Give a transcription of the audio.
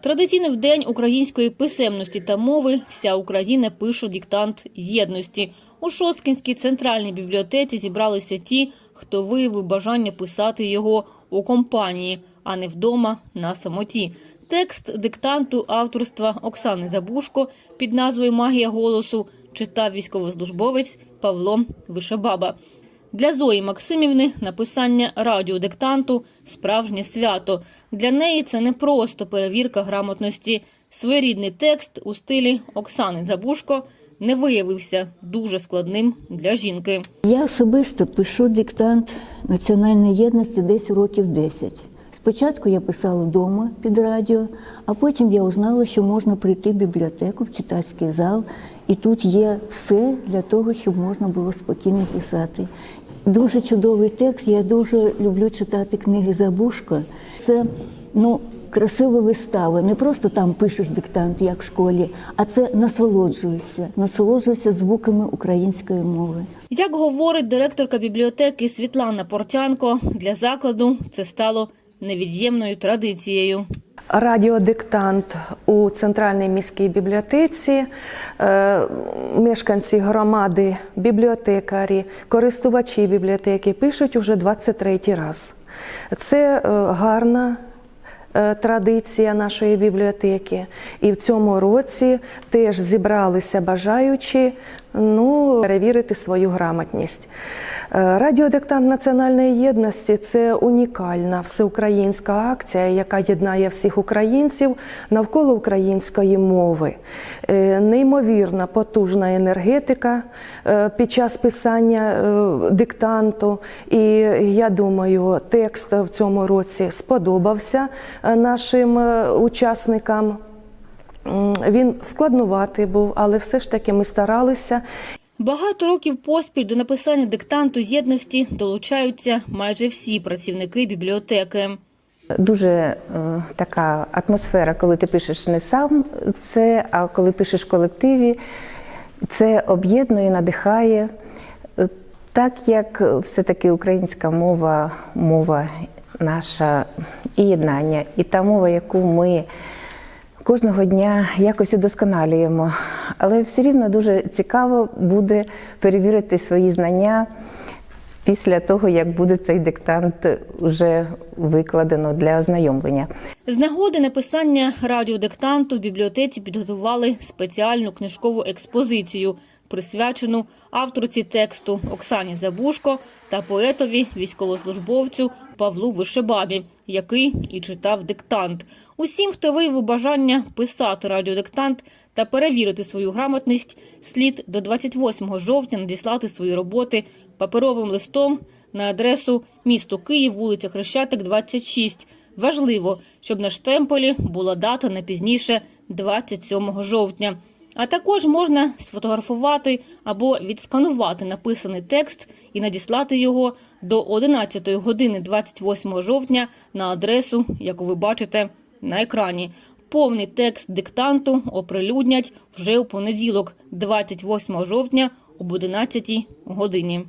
Традиційно в день української писемності та мови вся Україна пише диктант єдності. У Шосткінській центральній бібліотеці зібралися ті, хто виявив бажання писати його у компанії, а не вдома на самоті. Текст диктанту авторства Оксани Забушко під назвою Магія голосу читав військовослужбовець Павло Вишебаба. Для Зої Максимівни написання радіодиктанту справжнє свято. Для неї це не просто перевірка грамотності. Своєрідний текст у стилі Оксани Забушко не виявився дуже складним для жінки. Я особисто пишу диктант національної єдності десь років 10. Спочатку я писала вдома під радіо, а потім я узнала, що можна прийти в бібліотеку, в читацький зал, і тут є все для того, щоб можна було спокійно писати. Дуже чудовий текст. Я дуже люблю читати книги Забушко. Це ну, красива вистава. Не просто там пишеш диктант, як в школі, а це насолоджуєшся, насолоджуєшся звуками української мови. Як говорить директорка бібліотеки Світлана Портянко, для закладу це стало невід'ємною традицією. Радіодиктант у центральній міській бібліотеці, е, мешканці громади, бібліотекарі, користувачі бібліотеки пишуть уже 23 раз. Це е, гарна е, традиція нашої бібліотеки. І в цьому році теж зібралися бажаючі ну, перевірити свою грамотність. Е, Радіодиктант національної єдності це унікальна всеукраїнська акція, яка єднає всіх українців навколо української мови. Е, Неймовірна потужна енергетика е, під час писання диктанту. І я думаю, текст в цьому році сподобався нашим учасникам. Він складнуватий був, але все ж таки ми старалися. Багато років поспіль до написання диктанту єдності долучаються майже всі працівники бібліотеки. Дуже е, така атмосфера, коли ти пишеш не сам це, а коли пишеш в колективі, це об'єднує, надихає. Е, Так як все-таки українська мова, мова наша і єднання, і та мова, яку ми кожного дня якось удосконалюємо. Але все рівно дуже цікаво буде перевірити свої знання після того, як буде цей диктант вже викладено для ознайомлення. З нагоди написання радіодиктанту в бібліотеці підготували спеціальну книжкову експозицію, присвячену авторці тексту Оксані Забушко та поетові військовослужбовцю Павлу Вишебабі, який і читав диктант. Усім, хто виявив бажання писати радіодиктант та перевірити свою грамотність, слід до 28 жовтня надіслати свої роботи паперовим листом на адресу місто Київ, вулиця Хрещатик, 26. Важливо, щоб на штемполі була дата не пізніше 27 жовтня. А також можна сфотографувати або відсканувати написаний текст і надіслати його до 11 години 28 жовтня на адресу, яку ви бачите на екрані. Повний текст диктанту оприлюднять вже у понеділок, 28 жовтня об 11 годині.